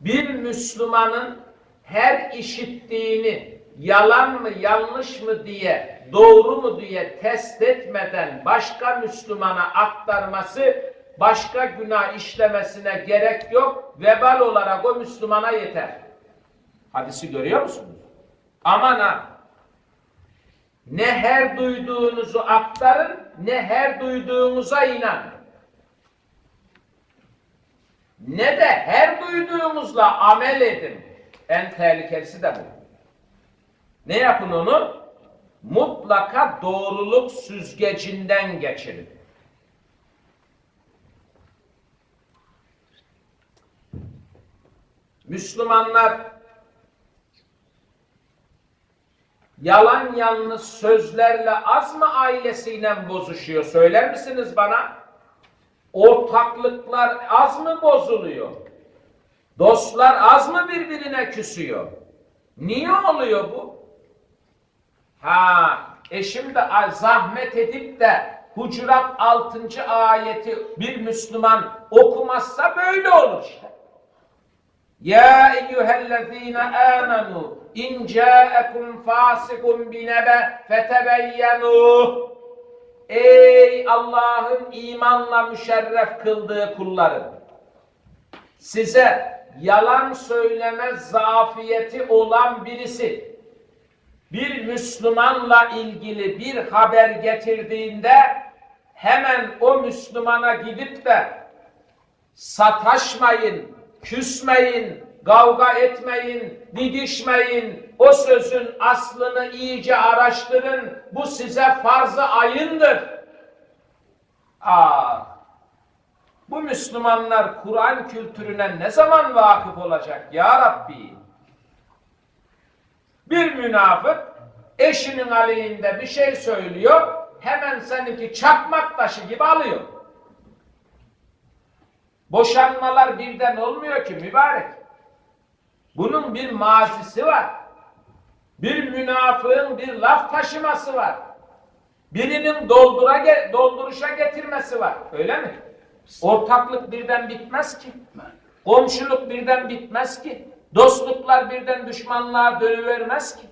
bir Müslümanın her işittiğini yalan mı yanlış mı diye doğru mu diye test etmeden başka Müslümana aktarması başka günah işlemesine gerek yok. Vebal olarak o Müslümana yeter. Hadisi görüyor musunuz? Aman ha! Ne her duyduğunuzu aktarın, ne her duyduğunuza inanın. Ne de her duyduğunuzla amel edin. En tehlikelisi de bu. Ne yapın onu? Mutlaka doğruluk süzgecinden geçirin. Müslümanlar yalan yanlış sözlerle az mı ailesiyle bozuşuyor? Söyler misiniz bana? Ortaklıklar az mı bozuluyor? Dostlar az mı birbirine küsüyor? Niye oluyor bu? Ha, e şimdi zahmet edip de Hucurat 6. ayeti bir Müslüman okumazsa böyle olur işte. Ya eyyühellezine amenu in ca'ekum fasikun binebe fetebeyyenu Ey Allah'ın imanla müşerref kıldığı kulları size yalan söyleme zafiyeti olan birisi bir Müslümanla ilgili bir haber getirdiğinde hemen o Müslümana gidip de sataşmayın, küsmeyin, kavga etmeyin, didişmeyin. O sözün aslını iyice araştırın. Bu size farz-ı ayındır. Aa, bu Müslümanlar Kur'an kültürüne ne zaman vakıf olacak ya Rabbi? Bir münafık eşinin aleyhinde bir şey söylüyor, hemen seninki çakmak taşı gibi alıyor. Boşanmalar birden olmuyor ki mübarek. Bunun bir mazisi var. Bir münafığın bir laf taşıması var. Birinin doldura dolduruşa getirmesi var. Öyle mi? Ortaklık birden bitmez ki. Komşuluk birden bitmez ki. Dostluklar birden düşmanlığa dönüvermez ki.